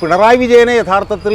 പിണറായി വിജയനെ യഥാർത്ഥത്തിൽ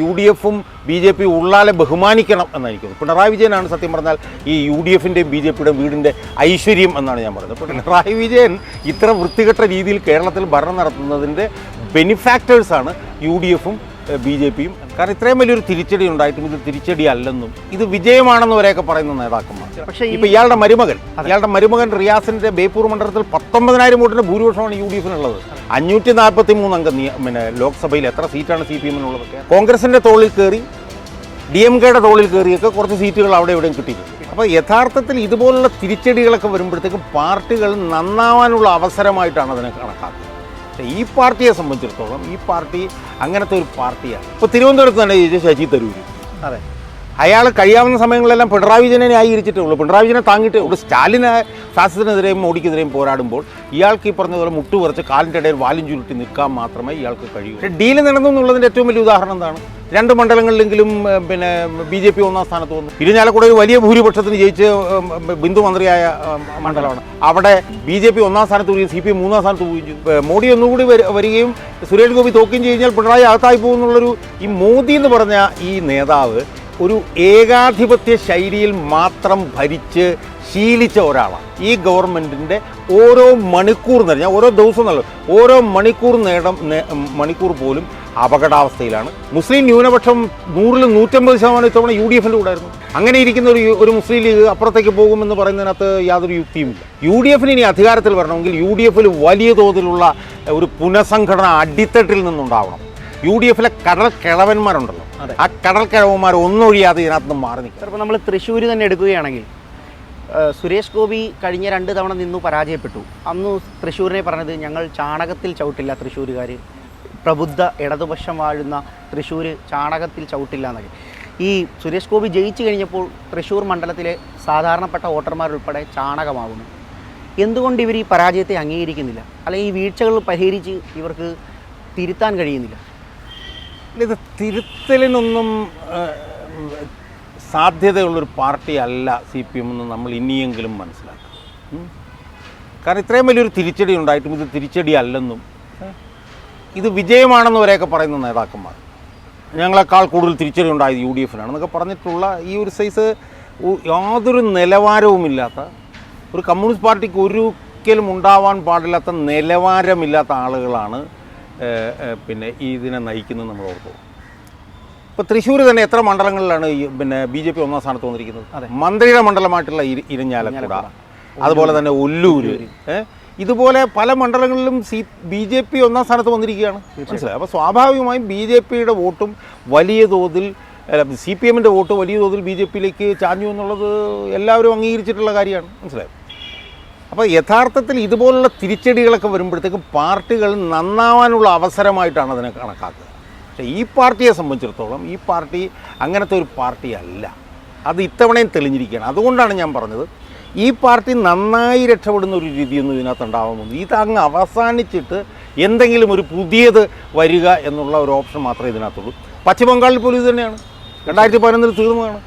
U D എഫും ബി ജെ പി ഉള്ളാലെ ബഹുമാനിക്കണം എന്നായിരിക്കും പിണറായി വിജയനാണ് സത്യം പറഞ്ഞാൽ ഈ യു ഡി എഫിന്റെയും ബി ജെ പിയുടെയും വീടിന്റെ ഐശ്വര്യം എന്നാണ് ഞാൻ പറയുന്നത്. പിണറായി വിജയൻ ഇത്ര വൃത്തികെട്ട രീതിയിൽ കേരളത്തിൽ ഭരണം നടത്തുന്നതിന്റെ ബെനിഫാക്ടേഴ്സാണ് യു ഡി എഫും ബി ജെ പിയും. കാരണം ഇത്രയും വലിയൊരു തിരിച്ചടി ഉണ്ടായിട്ടും ഇത് തിരിച്ചടി അല്ലെന്നും ഇത് വിജയമാണെന്ന് വരെയൊക്കെ പറയുന്ന നേതാക്കന്മാർ. പക്ഷേ ഈ- ഇപ്പൊ ഇയാളുടെ മരുമകൻ ഇയാളുടെ മരുമകൻ റിയാസിന്റെ ബേപ്പൂർ മണ്ഡലത്തിൽ പത്തൊമ്പതിനായിരം വോട്ടിന് ഭൂരിപക്ഷമാണ് യു ഡി എഫിനുള്ളത്. അഞ്ഞൂറ്റി നാൽപ്പത്തി മൂന്ന് അംഗ നിയ- പിന്നെ ലോക്സഭയിൽ എത്ര സീറ്റാണ് സി പി എമ്മിനുള്ളതൊക്കെ? കോൺഗ്രസിന്റെ തോളിൽ കയറി ഡി എം കെയുടെ തോളിൽ കയറിയൊക്കെ കുറച്ച് സീറ്റുകൾ അവിടെ എവിടെയും കിട്ടിയിട്ടുണ്ട്. അപ്പോൾ യഥാർത്ഥത്തിൽ ഇതുപോലുള്ള തിരിച്ചടികളൊക്കെ വരുമ്പോഴത്തേക്കും പാർട്ടികൾ നന്നാവാനുള്ള അവസരമായിട്ടാണ് അതിനെ കണക്കാക്കുന്നത്. പക്ഷേ ഈ പാർട്ടിയെ സംബന്ധിച്ചിടത്തോളം ഈ പാർട്ടി അങ്ങനത്തെ ഒരു പാർട്ടിയാണ്. ഇപ്പോൾ തിരുവനന്തപുരത്ത് തന്നെ ചോദിച്ച ശശി തരൂർ അതെ. അയാൾ കഴിയാവുന്ന സമയങ്ങളിലെല്ലാം പിണറായി വിജയനെ ന്യായീകരിച്ചിട്ടേ ഉള്ളൂ. പിണറായി വിജയനെ താങ്ങിയിട്ടേ ഉള്ളൂ സ്റ്റാലിന് ഫാസിസത്തിനെതിരെയും മോഡിക്കെതിരെയും പോരാടുമ്പോൾ ഇയാൾക്ക് ഈ പറഞ്ഞതുപോലെ മുട്ടുപറിച്ച് കാലിന്റെ ഇടയിൽ വാലും ചുരുട്ടി നിൽക്കാൻ മാത്രമേ ഇയാൾക്ക് കഴിയൂ. പക്ഷേ ഡീൽ നടന്നു എന്നുള്ളതിന്റെ ഏറ്റവും വലിയ ഉദാഹരണം എന്താണ്? രണ്ട് മണ്ഡലങ്ങളിലെങ്കിലും പിന്നെ ബി ജെ പി ഒന്നാം സ്ഥാനത്ത് വന്നു. ഇരിഞ്ഞാലക്കുട ഒരു വലിയ ഭൂരിപക്ഷത്തിന് ജയിച്ച് ബിന്ദു മന്ത്രിയായ മണ്ഡലമാണ്. അവിടെ ബി ജെ പി ഒന്നാം സ്ഥാനത്ത് വരികയും സി പി എം മൂന്നാം സ്ഥാനത്ത് ചെയ്തു. മോഡി ഒന്നുകൂടി വരി- വരികയും സുരേഷ് ഗോപി തോക്കുകയും കഴിഞ്ഞാൽ പിണറായി അകത്തായി പോകുന്നുള്ളൊരു ഈ മോദി എന്ന് പറഞ്ഞ ഈ നേതാവ് ഒരു ഏകാധിപത്യ ശൈലിയിൽ മാത്രം ഭരിച്ച് ശീലിച്ച ഒരാളാണ്. ഈ ഗവൺമെന്റിന്റെ ഓരോ മണിക്കൂർ നേരം ഞാൻ ഓരോ ദിവസം നല്ല ഓരോ മണിക്കൂർ നേടം മണിക്കൂർ പോലും അപകടാവസ്ഥയിലാണ്. മുസ്ലിം ന്യൂനപക്ഷം നൂറിൽ നൂറ്റമ്പത് ശതമാനം ഇത്തവണ യു ഡി എഫിന്റെ കൂടായിരുന്നു അങ്ങനെ ഇരിക്കുന്ന ഒരു ഒരു മുസ്ലിം ലീഗ് അപ്പുറത്തേക്ക് പോകുമെന്ന് പറയുന്നതിനകത്ത് യാതൊരു യുക്തിയുമില്ല. യു ഡി എഫിന് ഇനി അധികാരത്തിൽ വരണമെങ്കിൽ യു ഡി എഫിൽ വലിയ തോതിലുള്ള ഒരു പുനഃസംഘടന അടിത്തട്ടിൽ നിന്നുണ്ടാവണം. യു ഡി എഫിലെ കടൽ കിഴവന്മാരുണ്ടല്ലോ. ആ കടൽ കിഴവന്മാർ ഒന്നൊഴിയാതെ ഇതിനകത്ത് നിന്ന് മാറി നിൽക്കും നമ്മൾ തൃശ്ശൂർ തന്നെ എടുക്കുകയാണെങ്കിൽ സുരേഷ് ഗോപി കഴിഞ്ഞ രണ്ട് തവണ നിന്നു പരാജയപ്പെട്ടു. അന്ന് തൃശ്ശൂരിനെ പറഞ്ഞത് ഞങ്ങൾ ചാണകത്തിൽ ചവിട്ടില്ല തൃശ്ശൂരുകാർ പ്രബുദ്ധ ഇടതുപക്ഷം വാഴുന്ന തൃശ്ശൂർ ചാണകത്തിൽ ചവിട്ടില്ല എന്നൊക്കെ. ഈ സുരേഷ് ഗോപി ജയിച്ചു കഴിഞ്ഞപ്പോൾ തൃശ്ശൂർ മണ്ഡലത്തിലെ സാധാരണപ്പെട്ട വോട്ടർമാരുൾപ്പെടെ ചാണകമാകുന്നു. എന്തുകൊണ്ട് ഇവർ ഈ പരാജയത്തെ അംഗീകരിക്കുന്നില്ല? അല്ലെങ്കിൽ ഈ വീഴ്ചകൾ പരിഹരിച്ച് ഇവർക്ക് തിരുത്താൻ കഴിയുന്നില്ല? ഇത് തിരുത്തലിനൊന്നും സാധ്യതയുള്ളൊരു പാർട്ടി അല്ല സി പി എം എന്ന് നമ്മൾ ഇനിയെങ്കിലും മനസ്സിലാക്കും കാരണം ഇത്രയും വലിയൊരു തിരിച്ചടി ഉണ്ടായിട്ടും ഇത് തിരിച്ചടി അല്ലെന്നും ഇത് വിജയമാണെന്ന് വരെയൊക്കെ പറയുന്ന നേതാക്കന്മാർ. ഞങ്ങളെക്കാൾ കൂടുതൽ തിരിച്ചടി ഉണ്ടായത് യു ഡി എഫിനാണെന്നൊക്കെ പറഞ്ഞിട്ടുള്ള ഈ ഒരു സൈസ് യാതൊരു നിലവാരവുമില്ലാത്ത ഒരു കമ്മ്യൂണിസ്റ്റ് പാർട്ടിക്ക് ഒരിക്കലും ഉണ്ടാവാൻ പാടില്ലാത്ത നിലവാരമില്ലാത്ത ആളുകളാണ് പിന്നെ ഇതിനെ നയിക്കുന്നത് നമ്മൾ ഓർത്തു ഇപ്പോൾ തൃശ്ശൂർ തന്നെ എത്ര മണ്ഡലങ്ങളിലാണ് ഈ പിന്നെ ബി ജെ പി ഒന്നാം സ്ഥാനത്ത് വന്നിരിക്കുന്നത്. മന്ത്രിയുടെ മണ്ഡലമായിട്ടുള്ള ഇരിഞ്ഞാലക്കുട. അതുപോലെ തന്നെ ഒല്ലൂര്. ഏ? ഇതുപോലെ പല മണ്ഡലങ്ങളിലും സി ബി ജെ പി ഒന്നാം സ്ഥാനത്ത് വന്നിരിക്കുകയാണ്. മനസ്സിലായി? അപ്പോൾ സ്വാഭാവികമായും ബി ജെ പിയുടെ വോട്ടും വലിയ തോതിൽ സി പി എമ്മിന്റെ വോട്ട് വലിയ തോതിൽ ബി ജെ പിയിലേക്ക് ചാഞ്ഞു എന്നുള്ളത് എല്ലാവരും അംഗീകരിച്ചിട്ടുള്ള കാര്യമാണ്. മനസ്സിലായി? അപ്പോൾ യഥാർത്ഥത്തിൽ ഇതുപോലുള്ള തിരിച്ചടികളൊക്കെ വരുമ്പോഴത്തേക്കും പാർട്ടികൾ നന്നാവാനുള്ള അവസരമായിട്ടാണ് അതിനെ കണക്കാക്കുക. പക്ഷേ ഈ പാർട്ടിയെ സംബന്ധിച്ചിടത്തോളം ഈ പാർട്ടി അങ്ങനത്തെ ഒരു പാർട്ടിയല്ല. അത് ഇത്തവണയും തെളിഞ്ഞിരിക്കുകയാണ്. അതുകൊണ്ടാണ് ഞാൻ പറഞ്ഞത് ഈ പാർട്ടി നന്നായി രക്ഷപ്പെടുന്ന ഒരു രീതിയൊന്നും ഇതിനകത്ത് ഉണ്ടാവുന്നുണ്ട് ഇത് അങ്ങ് അവസാനിച്ചിട്ട് എന്തെങ്കിലും ഒരു പുതിയത് വരിക എന്നുള്ള ഒരു ഓപ്ഷൻ മാത്രമേ ഇതിനകത്തുള്ളൂ. പശ്ചിമബംഗാളിൽ പോലും ഇത് തന്നെയാണ്. രണ്ടായിരത്തി പതിനൊന്നിൽ തീർന്നതാണ്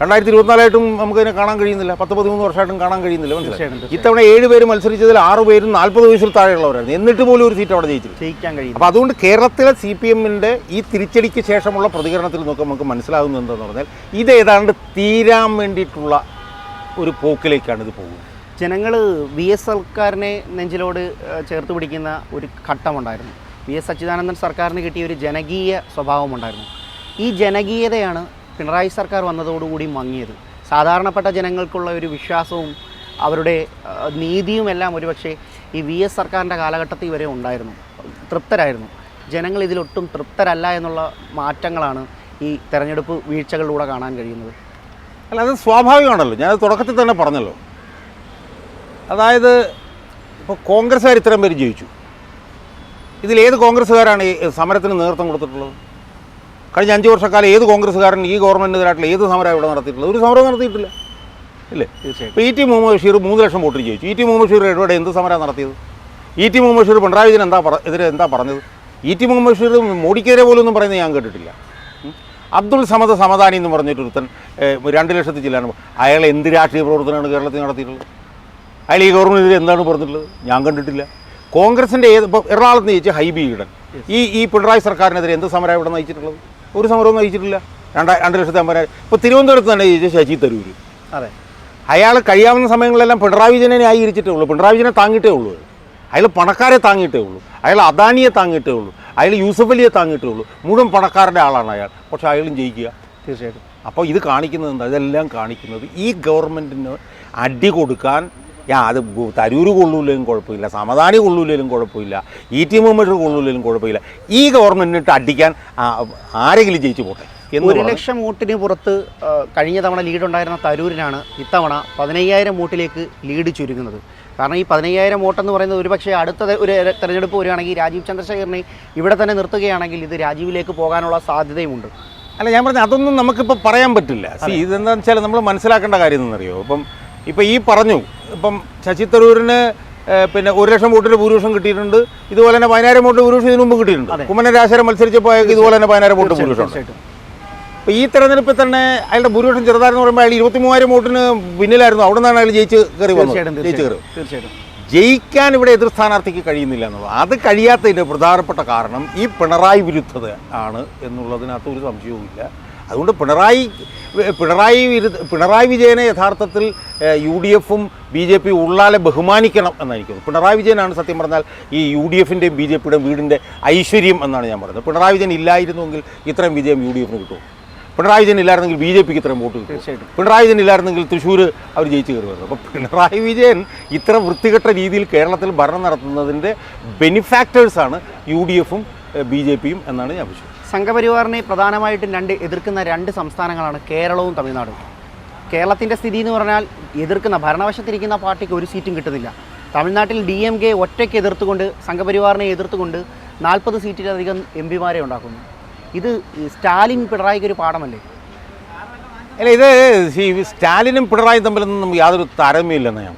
രണ്ടായിരത്തി ഇരുപത്തിനാലായിട്ടും നമുക്കതിനെ കാണാൻ കഴിയുന്നില്ല. പത്ത് പതിമൂന്ന് വർഷമായിട്ടും കാണാൻ കഴിയുന്നില്ല. മനസ്സിലായി? ഇത്തവണ ഏഴ് പേര് മത്സരിച്ചതിൽ ആറ് പേരും നാൽപ്പത് വയസ്സിൽ താഴെയുള്ളവരായിരുന്നു. എന്നിട്ട് പോലും ഒരു സീറ്റ് അവിടെ ജയിച്ചു ജയിക്കാൻ കഴിയും അപ്പോൾ അതുകൊണ്ട് കേരളത്തിലെ സി പി എമ്മിന്റെ ഈ തിരിച്ചടിക്ക് ശേഷമുള്ള പ്രതികരണത്തിൽ നോക്കുമ്പോൾ നമുക്ക് മനസ്സിലാകുന്നത് എന്താണെന്ന് പറഞ്ഞാൽ ഇത് ഏതാണ്ട് തീരാൻ വേണ്ടിയിട്ടുള്ള ഒരു പോക്കിലേക്കാണ് ഇത് പോകുന്നത്. ജനങ്ങൾ വി എസ് സർക്കാരിനെ നെഞ്ചിലോട് ചേർത്ത് പിടിക്കുന്ന ഒരു ഘട്ടമുണ്ടായിരുന്നു. വി എസ് അച്യുതാനന്ദൻ സർക്കാരിന് കിട്ടിയ ഒരു ജനകീയ സ്വഭാവമുണ്ടായിരുന്നു. ഈ ജനകീയതയാണ് പിണറായി സർക്കാർ വന്നതോടുകൂടി മങ്ങിയത്. സാധാരണപ്പെട്ട ജനങ്ങൾക്കുള്ള ഒരു വിശ്വാസവും അവരുടെ നീതിയും എല്ലാം ഒരുപക്ഷെ ഈ വി എസ് സർക്കാരിന്റെ കാലഘട്ടത്തിൽ വരെ ഉണ്ടായിരുന്നു. തൃപ്തരായിരുന്നു. ജനങ്ങൾ ഇതിലൊട്ടും തൃപ്തരല്ല എന്നുള്ള മാറ്റങ്ങളാണ് ഈ തെരഞ്ഞെടുപ്പ് വീഴ്ചകളിലൂടെ കാണാൻ കഴിയുന്നത്. അല്ല അത് സ്വാഭാവികമാണല്ലോ. ഞാനത് തുടക്കത്തിൽ തന്നെ പറഞ്ഞല്ലോ. അതായത് ഇപ്പോൾ കോൺഗ്രസ്സുകാർ ഇത്രയും പേര് ജയിച്ചു. ഇതിലേത് കോൺഗ്രസ്സുകാരാണ് ഈ സമരത്തിന് നേതൃത്വം കൊടുത്തിട്ടുള്ളത്? കഴിഞ്ഞ അഞ്ച് വർഷക്കാലം ഏത് കോൺഗ്രസ്സുകാരൻ ഈ ഗവൺമെന്റിനെതിരായിട്ടുള്ള ഏത് സമരം ഇവിടെ നടത്തിയിട്ടുള്ളത്? ഒരു സമരം നടത്തിയിട്ടില്ല. ഇല്ലേ? ഇപ്പോൾ ഇ ടി മുഹമ്മദ് ബഷീർ മൂന്ന് ലക്ഷം വോട്ടിന് ജയിച്ചു. ഇ ടി മുഹമ്മദ് ബഷീർ ഇടപെടെ എന്ത് സമരം നടത്തിയത്? ഇ ടി മുഹമ്മദ് ബഷീർ പിണറായി വിജയൻ എന്താ പറ എതിരെ എന്താ പറഞ്ഞത്? ഇ ടി മുഹമ്മദ് ബഷീർ മോഡിക്കെതിരെ പോലും ഒന്നും പറയുന്നത് ഞാൻ കേട്ടിട്ടില്ല. അബ്ദുൾ സമദ് സമദാനി എന്ന് പറഞ്ഞിട്ട് ഒരുത്തൻ ഏഹ്, രണ്ട് ലക്ഷത്തി ചില്ലാണ് അയാൾ എന്ത് രാഷ്ട്രീയ പ്രവർത്തനമാണ് കേരളത്തിൽ നടത്തിയിട്ടുള്ളത്? അയാൾ ഈ ഗവൺമെന്റിനെതിരെ എന്താണ് പറഞ്ഞിട്ടുള്ളത്? ഞാൻ കണ്ടിട്ടില്ല. കോൺഗ്രസിന്റെ ഏത് ഇപ്പോൾ എറണാകുളത്ത് നയിച്ച ഹൈബി ഈഡൻ ഈ ഈ പിണറായി സർക്കാരിനെതിരെ എന്ത് സമരം ഇവിടെ നയിച്ചിട്ടുള്ളത്? ഒരു സമരവും നയിച്ചിട്ടില്ല. രണ്ടാ രണ്ട് ലക്ഷത്തി അമ്പതിനായിരം ഇപ്പോൾ തിരുവനന്തപുരത്ത് തന്നെ ജയിച്ച ശശി തരൂർ അതെ. അയാൾ കഴിയാവുന്ന സമയങ്ങളിലെല്ലാം പിണറായി വിജയനെ ന്യായീകരിച്ചിട്ടേ ഉള്ളൂ. പിണറായി വിജയനെ താങ്ങിയിട്ടേ ഉള്ളൂ. അയാൾ പണക്കാരെ താങ്ങിയിട്ടേ ഉള്ളൂ. അയാൾ അദാനിയെ താങ്ങിയിട്ടേ ഉള്ളൂ. അയാൾ യൂസഫ് അലിയെ താങ്ങിയിട്ടുള്ളൂ. മുഴുവൻ പണക്കാരുടെ ആളാണ് അയാൾ. പക്ഷേ അയാളും ജയിക്കുക. തീർച്ചയായിട്ടും. അപ്പോൾ ഇത് കാണിക്കുന്നത് എന്താ? ഇതെല്ലാം കാണിക്കുന്നത് ഈ ഗവൺമെന്റിന് അടി കൊടുക്കാൻ ഞാൻ അത് തരൂര് കൊള്ളൂലേലും കുഴപ്പമില്ല. സമതാനി കൊള്ളൂലേലും കുഴപ്പമില്ല. ഇ ടി മുഹമ്മദ് കൊള്ളൂലേലും കുഴപ്പമില്ല. ഈ ഗവൺമെന്റിനിട്ട് അടിക്കാൻ ആരെങ്കിലും ജയിച്ചു പോട്ടെ? ഒരു ലക്ഷം വോട്ടിന് പുറത്ത് കഴിഞ്ഞ തവണ ലീഡ് ഉണ്ടായിരുന്ന തരൂരിനാണ് ഇത്തവണ പതിനയ്യായിരം വോട്ടിലേക്ക് ലീഡ് ചുരുങ്ങുന്നത്. കാരണം ഈ പതിനയ്യായിരം വോട്ടെന്ന് പറയുന്നത് ഒരുപക്ഷെ അടുത്ത ഒരു തെരഞ്ഞെടുപ്പ് വരികയാണെങ്കിൽ രാജീവ് ചന്ദ്രശേഖരനെ ഇവിടെ തന്നെ നിർത്തുകയാണെങ്കിൽ ഇത് രാജീവിലേക്ക് പോകാനുള്ള സാധ്യതയുമുണ്ട്. അല്ല ഞാൻ പറഞ്ഞ അതൊന്നും നമുക്കിപ്പോൾ പറയാൻ പറ്റില്ല. സി ഇതെന്താണെന്ന് വെച്ചാൽ നമ്മൾ മനസ്സിലാക്കേണ്ട കാര്യം എന്നറിയോ ഇപ്പം ഇപ്പം ഈ പറഞ്ഞു ഇപ്പം ശശി തരൂരിന് പിന്നെ ഒരു ലക്ഷം വോട്ടിന് ഭൂരിപക്ഷം കിട്ടിയിട്ടുണ്ട്. ഇതുപോലെ തന്നെ പതിനായിരം വോട്ട് ഭൂരിപക്ഷം ഇതിനു മുമ്പ് കിട്ടിയിട്ടുണ്ട്. കുമ്മനം രാശരം മത്സരിച്ചപ്പോൾ ഇതുപോലെ തന്നെ പതിനായിരം വോട്ട് ഭൂരിപക്ഷം അപ്പോൾ ഈ തെരഞ്ഞെടുപ്പിൽ തന്നെ അയാളുടെ ഭൂരിപക്ഷം ചെറുതായിരുന്നു പറയുമ്പോൾ അയാൾ ഇരുപത്തി മൂവായിരം വോട്ടിന് പിന്നിലായിരുന്നു. അവിടെ നിന്നാണ് അയാൾ ജയിച്ച് കയറി വന്നത്. ജയിച്ച് കയറി. തീർച്ചയായിട്ടും ജയിക്കാൻ ഇവിടെ എതിർ സ്ഥാനാർത്ഥിക്ക് കഴിയുന്നില്ല എന്നുള്ളത്. അത് കഴിയാത്തതിന്റെ പ്രധാനപ്പെട്ട കാരണം ഈ പിണറായി വിരുദ്ധത ആണ് എന്നുള്ളതിനകത്ത് ഒരു സംശയവുമില്ല അതുകൊണ്ട് പിണറായി പിണറായി വിരുദ്ധ പിണറായി വിജയനെ യഥാർത്ഥത്തിൽ യു ഡി എഫും ബി ജെ പി ഉള്ളാലെ ബഹുമാനിക്കണം തോന്നുന്നത്. പിണറായി വിജയനാണ് സത്യം പറഞ്ഞാൽ ഈ യു ഡി എഫിന്റെയും ബി ജെ പിയുടെയും വീടിന്റെ ഐശ്വര്യം എന്നാണ് ഞാൻ പറയുന്നത്. പിണറായി വിജയൻ ഇല്ലായിരുന്നുവെങ്കിൽ ഇത്രയും വിജയം യു ഡി എഫിന് കിട്ടും പിണറായി വിജയൻ ഇല്ലായിരുന്നെങ്കിൽ ബി ജെ പിക്ക് ഇത്രയും വോട്ട് കിട്ടും. തീർച്ചയായിട്ടും. പിണറായി വിജയൻ ഇല്ലായിരുന്നെങ്കിൽ തൃശ്ശൂർ അവർ ജയിച്ചു കയറുമായിരുന്നു. അപ്പോൾ പിണറായി വിജയൻ ഇത്ര വൃത്തികെട്ട രീതിയിൽ കേരളത്തിൽ ഭരണം നടത്തുന്നതിന്റെ ബെനിഫാക്ടേഴ്സാണ് യു ഡി എഫും ബി ജെ പിയും എന്നാണ് ഞാൻ വിശ്വസിക്കുന്നത്. സംഘപരിവാറിനെ പ്രധാനമായിട്ടും രണ്ട് എതിർക്കുന്ന രണ്ട് സംസ്ഥാനങ്ങളാണ് കേരളവും തമിഴ്നാടും. കേരളത്തിന്റെ സ്ഥിതി എന്ന് പറഞ്ഞാൽ എതിർക്കുന്ന ഭരണവശത്തിരിക്കുന്ന പാർട്ടിക്ക് ഒരു സീറ്റും കിട്ടുന്നില്ല. തമിഴ്നാട്ടിൽ ഡി എം കെ ഒറ്റയ്ക്ക് എതിർത്തുകൊണ്ട് സംഘപരിവാറിനെ എതിർത്തുകൊണ്ട് നാൽപ്പത് സീറ്റിലധികം എം പിമാരെ ഉണ്ടാക്കുന്നു. ഇത് സ്റ്റാലിൻ പിണറായിക്ക് ഒരു പാഠമല്ലേ? അല്ല ഇത് സ്റ്റാലിനും പിണറായി തമ്മിലൊന്നും യാതൊരു താരതമ്യമില്ലെന്ന് ഞാൻ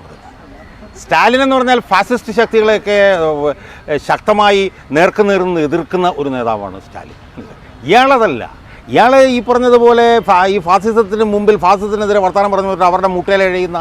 സ്റ്റാലിൻ എന്ന് പറഞ്ഞാൽ ഫാസിസ്റ്റ് ശക്തികളെയൊക്കെ ശക്തമായി നേർക്കുനേർന്ന് എതിർക്കുന്ന ഒരു നേതാവാണ് സ്റ്റാലിൻ. ഇയാളതല്ല. ഇയാൾ ഈ പറഞ്ഞതുപോലെ ഈ ഫാസിസത്തിന് മുമ്പിൽ ഫാസിസത്തിനെതിരെ വർത്തമാനം പറഞ്ഞു അവരുടെ മുട്ടയിലെഴയുന്ന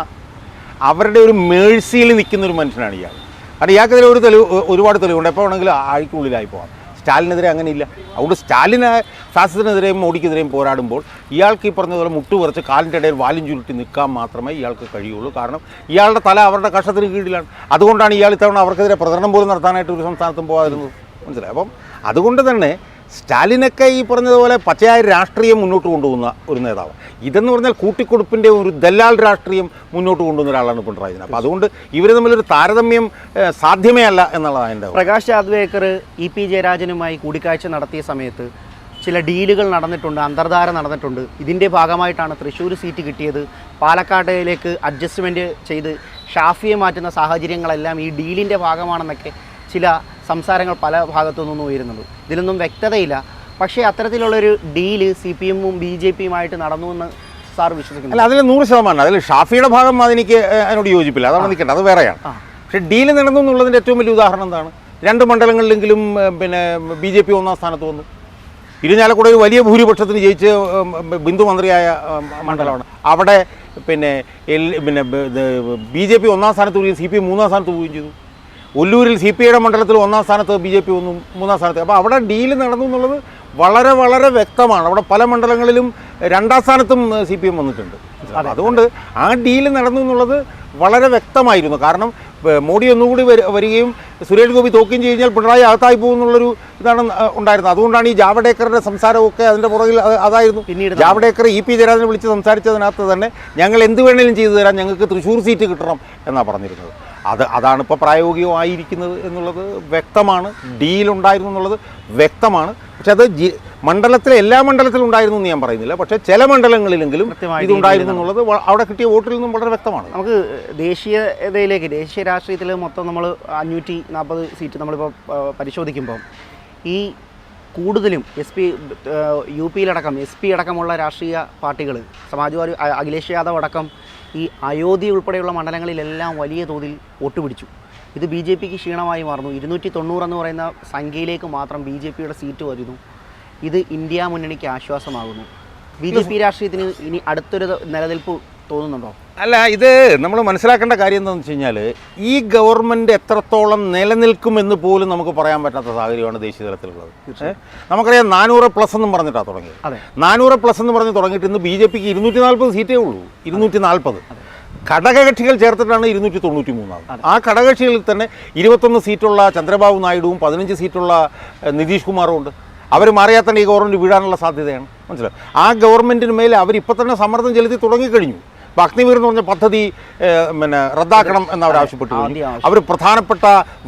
അവരുടെ ഒരു മേഴ്സിയിൽ നിൽക്കുന്ന ഒരു മനുഷ്യനാണ് ഇയാൾ. കാരണം ഇയാൾക്കെതിരെ ഒരു തെളിവ് ഒരുപാട് തെളിവുണ്ട്. എപ്പോൾ വേണമെങ്കിലും ആഴ്ക്കുള്ളിലായി പോകാം സ്റ്റാലിനെതിരെ അങ്ങനെയില്ല. അതുകൊണ്ട് സ്റ്റാലിന് ഫാസിസത്തിനെതിരെയും മോഡിക്കെതിരെയും പോരാടുമ്പോൾ ഇയാൾക്ക് ഈ പറഞ്ഞതുപോലെ മുട്ട് കുറച്ച് കാലിന്റെ ഇടയിൽ വാലും ചുരുട്ടി നിൽക്കാൻ മാത്രമേ ഇയാൾക്ക് കഴിയുള്ളൂ. കാരണം ഇയാളുടെ തല അവരുടെ കഷ്ടത്തിന് കീഴിലാണ്. അതുകൊണ്ടാണ് ഇയാൾ ഇത്തവണ അവർക്കെതിരെ പ്രചരണം പോലും നടത്താനായിട്ട് ഒരു സംസ്ഥാനത്തും പോകാതിരുന്നത് മനസ്സിലായി? അപ്പം അതുകൊണ്ട് തന്നെ സ്റ്റാലിനൊക്കെ ഈ പറഞ്ഞതുപോലെ പച്ചയായ രാഷ്ട്രീയം മുന്നോട്ട് കൊണ്ടുപോകുന്ന ഒരു നേതാവ്. ഇതെന്ന് പറഞ്ഞാൽ കൂട്ടിക്കൊടുപ്പിന്റെ ഒരു ദല്ലാൽ രാഷ്ട്രീയം മുന്നോട്ട് കൊണ്ടുവന്ന ഒരാളാണ് പിണറായി അപ്പോൾ അതുകൊണ്ട് ഇവർ തമ്മിലൊരു താരതമ്യം സാധ്യമേ അല്ല എന്നുള്ളതാണ് എന്റെ പ്രകാശ് ജാദ്വേക്കർ ഇ പി ജയരാജനുമായി കൂടിക്കാഴ്ച നടത്തിയ സമയത്ത് ചില ഡീലുകൾ നടന്നിട്ടുണ്ട് അന്തർധാര നടന്നിട്ടുണ്ട്. ഇതിന്റെ ഭാഗമായിട്ടാണ് തൃശ്ശൂർ സീറ്റ് കിട്ടിയത്. പാലക്കാട്ടിലേക്ക് അഡ്ജസ്റ്റ്മെന്റ് ചെയ്ത് ഷാഫിയെ മാറ്റുന്ന സാഹചര്യങ്ങളെല്ലാം ഈ ഡീലിന്റെ ഭാഗമാണെന്നൊക്കെ ചില സംസാരങ്ങൾ പല ഭാഗത്തു നിന്നും ഉയരുന്നുണ്ട്. ഇതിലൊന്നും വ്യക്തതയില്ല. പക്ഷേ അത്തരത്തിലുള്ളൊരു ഡീൽ സി പി എമ്മും ബി ജെ പിയുമായിട്ട് നടന്നു എന്ന് സാർ വിശ്വസിക്കുന്നു അല്ല അതിൽ നൂറ് ശതമാനം. അതിൽ ഷാഫിയുടെ ഭാഗം അതെനിക്ക് അതിനോട് യോജിപ്പില്ല. അതാണ് നിൽക്കേണ്ടത്. അത് വേറെയാണ്. പക്ഷേ ഡീൽ നടന്നു എന്നുള്ളതിന്റെ ഏറ്റവും വലിയ ഉദാഹരണം എന്താണ്? രണ്ട് മണ്ഡലങ്ങളിലെങ്കിലും പിന്നെ ബി ജെ പി ഒന്നാം സ്ഥാനത്ത് വന്നു. ഇരിഞ്ഞാലക്കുട ഒരു വലിയ ഭൂരിപക്ഷത്തിന് ജയിച്ച് ബിന്ദു മന്ത്രിയായ മണ്ഡലമാണ്. അവിടെ പിന്നെ എൽ പിന്നെ ബി ജെ പി ഒന്നാം സ്ഥാനത്ത് പോവുകയും സി പി എം മൂന്നാം സ്ഥാനത്ത് പോവുകയും ചെയ്തു. ഒല്ലൂരിൽ സി പി ഐയുടെ മണ്ഡലത്തിൽ ഒന്നാം സ്ഥാനത്ത് ബി ജെ പി ഒന്നും മൂന്നാം സ്ഥാനത്ത്. അപ്പോൾ അവിടെ ഡീൽ നടന്നു എന്നുള്ളത് വളരെ വളരെ വ്യക്തമാണ്. അവിടെ പല മണ്ഡലങ്ങളിലും രണ്ടാം സ്ഥാനത്തും സി പി എം വന്നിട്ടുണ്ട്. അതുകൊണ്ട് ആ ഡീൽ നടന്നു എന്നുള്ളത് വളരെ വ്യക്തമായിരുന്നു. കാരണം മോഡി ഒന്നുകൂടി വരു വരികയും സുരേഷ് ഗോപി തോക്കുകയും ചെയ്ത് കഴിഞ്ഞാൽ പിണറായി അകത്തായി പോകുന്നുള്ളൊരു ഇതാണ് ഉണ്ടായിരുന്നത്. അതുകൊണ്ടാണ് ഈ ജാവഡേക്കറുടെ സംസാരമൊക്കെ അതിന്റെ പുറകിൽ അതായിരുന്നു. പിന്നീട് ജാവഡേക്കർ ഇ പി ജയരാജനെ വിളിച്ച് സംസാരിച്ചതിനകത്ത് തന്നെ ഞങ്ങൾ എന്ത് വേണേലും ചെയ്തു തരാം ഞങ്ങൾക്ക് തൃശ്ശൂർ സീറ്റ് കിട്ടണം എന്നാണ് പറഞ്ഞിരുന്നത്. അത് അതാണ് ഇപ്പോൾ പ്രായോഗികമായിരിക്കുന്നത് എന്നുള്ളത് വ്യക്തമാണ്. ഡീലുണ്ടായിരുന്നു എന്നുള്ളത് വ്യക്തമാണ്. പക്ഷെ അത് മണ്ഡലത്തിലെ എല്ലാ മണ്ഡലത്തിലും ഉണ്ടായിരുന്നു എന്ന് ഞാൻ പറയുന്നില്ല. പക്ഷേ ചില മണ്ഡലങ്ങളിലെങ്കിലും ഇതുണ്ടായിരുന്നു എന്നുള്ളത് അവിടെ കിട്ടിയ വോട്ടിൽ നിന്നും വളരെ വ്യക്തമാണ്. നമുക്ക് ദേശീയതയിലേക്ക് ദേശീയ രാഷ്ട്രീയത്തിൽ മൊത്തം നമ്മൾ അഞ്ഞൂറ്റി നാൽപ്പത് സീറ്റ് നമ്മളിപ്പോൾ പരിശോധിക്കുമ്പം പരിശോധിക്കുമ്പോൾ ഈ കൂടുതലും എസ് പി യു പിയിലടക്കം എസ് പി അടക്കമുള്ള രാഷ്ട്രീയ പാർട്ടികൾ സമാജ്വാദി അഖിലേഷ് യാദവ് അടക്കം ഈ അയോധ്യ ഉൾപ്പെടെയുള്ള മണ്ഡലങ്ങളിലെല്ലാം വലിയ തോതിൽ വോട്ട് പിടിച്ചു. ഇത് ബി ജെ പിക്ക് ക്ഷീണമായി മാറുന്നു. ഇരുന്നൂറ്റി തൊണ്ണൂറ് എന്ന് പറയുന്ന സംഖ്യയിലേക്ക് മാത്രം ബി ജെ പിയുടെ സീറ്റ് വരുന്നു. ഇത് ഇന്ത്യ മുന്നണിക്ക് ആശ്വാസമാകുന്നു. ബി ജെ പി രാഷ്ട്രീയത്തിന് ഇനി അടുത്തൊരു നിലനിൽപ്പ് തോന്നുന്നുണ്ടോ? അല്ല ഇത് നമ്മൾ മനസ്സിലാക്കേണ്ട കാര്യം എന്താണെന്ന് വെച്ച് കഴിഞ്ഞാൽ ഈ ഗവൺമെന്റ് എത്രത്തോളം നിലനിൽക്കുമെന്ന് പോലും നമുക്ക് പറയാൻ പറ്റാത്ത സാഹചര്യമാണ് ദേശീയ തലത്തിലുള്ളത്? നമുക്കറിയാം നാനൂറ് പ്ലസ് എന്നും പറഞ്ഞിട്ടാണ് തുടങ്ങിയത്. അതെ. നാനൂറ് പ്ലസ് എന്ന് പറഞ്ഞ് തുടങ്ങിയിട്ട് ഇന്ന് ബി ജെ പിക്ക് ഇരുന്നൂറ്റി നാൽപ്പത് സീറ്റേ ഉള്ളൂ. ഇരുന്നൂറ്റി നാൽപ്പത് ഘടകകക്ഷികൾ ചേർത്തിട്ടാണ് ഇരുന്നൂറ്റി തൊണ്ണൂറ്റി മൂന്നാമത് ആ ഘടകകക്ഷികളിൽ തന്നെ ഇരുപത്തൊന്ന് സീറ്റുള്ള ചന്ദ്രബാബു നായിഡുവും പതിനഞ്ച് സീറ്റുള്ള നിതീഷ് കുമാറും ഉണ്ട്. അവർ മാറിയാൽ തന്നെ ഈ ഗവൺമെന്റ് വീഴാനുള്ള സാധ്യതയാണ്. മനസ്സിലായി? ആ ഗവൺമെന്റിന് മേലെ അവരിപ്പോൾ തന്നെ സമ്മർദ്ദം ചെലുത്തി തുടങ്ങിക്കഴിഞ്ഞു. ഇപ്പോൾ അഗ്നിവീർ എന്ന് പറഞ്ഞ പദ്ധതി പിന്നെ റദ്ദാക്കണം എന്ന് അവർ ആവശ്യപ്പെട്ടു. അവർ പ്രധാനപ്പെട്ട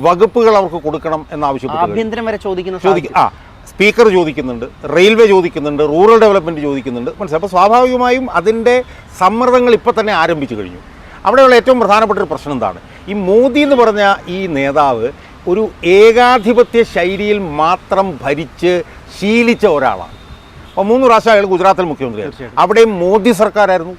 വകുപ്പുകൾ അവർക്ക് കൊടുക്കണം എന്ന് ആവശ്യപ്പെട്ടു. ആഭ്യന്തരം വരെ ചോദിക്കുന്ന ചോദിക്കും ആ സ്പീക്കർ ചോദിക്കുന്നുണ്ട് റെയിൽവേ ചോദിക്കുന്നുണ്ട് റൂറൽ ഡെവലപ്മെന്റ് ചോദിക്കുന്നുണ്ട്. മനസ്സിലായി? അപ്പോൾ സ്വാഭാവികമായും അതിന്റെ സമ്മർദ്ദങ്ങൾ ഇപ്പോൾ തന്നെ ആരംഭിച്ചു കഴിഞ്ഞു. അവിടെയുള്ള ഏറ്റവും പ്രധാനപ്പെട്ട ഒരു പ്രശ്നം എന്താണ്? ഈ മോദി എന്ന് പറഞ്ഞ ഈ നേതാവ് ഒരു ഏകാധിപത്യ ശൈലിയിൽ മാത്രം ഭരിച്ച് ശീലിച്ച ഒരാളാണ്. അപ്പോൾ മൂന്ന് പ്രാവശ്യം അയാൾ ഗുജറാത്തിൽ മുഖ്യമന്ത്രിയായി. അവിടെയും മോദി സർക്കാരായിരുന്നു.